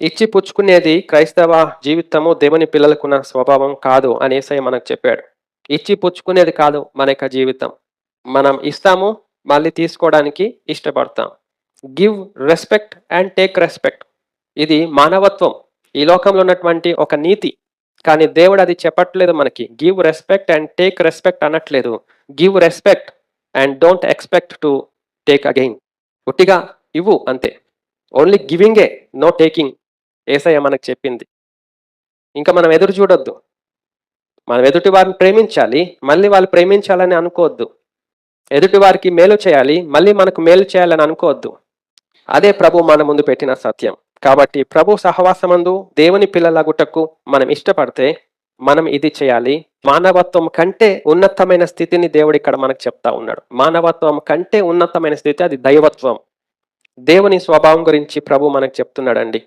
ఇచ్చి పుచ్చుకునేది క్రైస్తవ జీవితము దేవుని పిల్లలకున్న స్వభావం కాదు అని మనకు చెప్పాడు. ఇచ్చి పుచ్చుకునేది కాదు మన యొక్క జీవితం. మనం ఇస్తాము మళ్ళీ తీసుకోవడానికి ఇష్టపడతాం. Give respect and take respect ఇది మానవత్వం. ఈ లోకంలో ఉన్నటువంటి ఒక నీతి. కానీ దేవుడు అది చెప్పట్లేదు మనకి. Give respect and take respect అనట్లేదు. Give respect and don't expect to take again ఒట్టిగా ఇవ్వు అంతే. ఓన్లీ గివింగే నో టేకింగ్ ఏసయ్య మనకు చెప్పింది. ఇంకా మనం ఎదురు చూడొద్దు. మనం ఎదుటి వారిని ప్రేమించాలి మళ్ళీ వాళ్ళు ప్రేమించాలని అనుకోవద్దు. ఎదుటి వారికి మేలు చేయాలి మళ్ళీ మనకు మేలు చేయాలని అనుకోవద్దు. అదే ప్రభు మన ముందు పెట్టిన సత్యం. కాబట్టి ప్రభు సహవాసమందు దేవుని పిల్లలగుటకు మనం ఇష్టపడితే మనం ఇది చేయాలి. మానవత్వం కంటే ఉన్నతమైన స్థితిని దేవుడు ఇక్కడ మనకు చెప్తా ఉన్నాడు. మానవత్వం కంటే ఉన్నతమైన స్థితి అది దైవత్వం. దేవుని స్వభావం గురించి ప్రభు మనకు చెప్తున్నాడండి.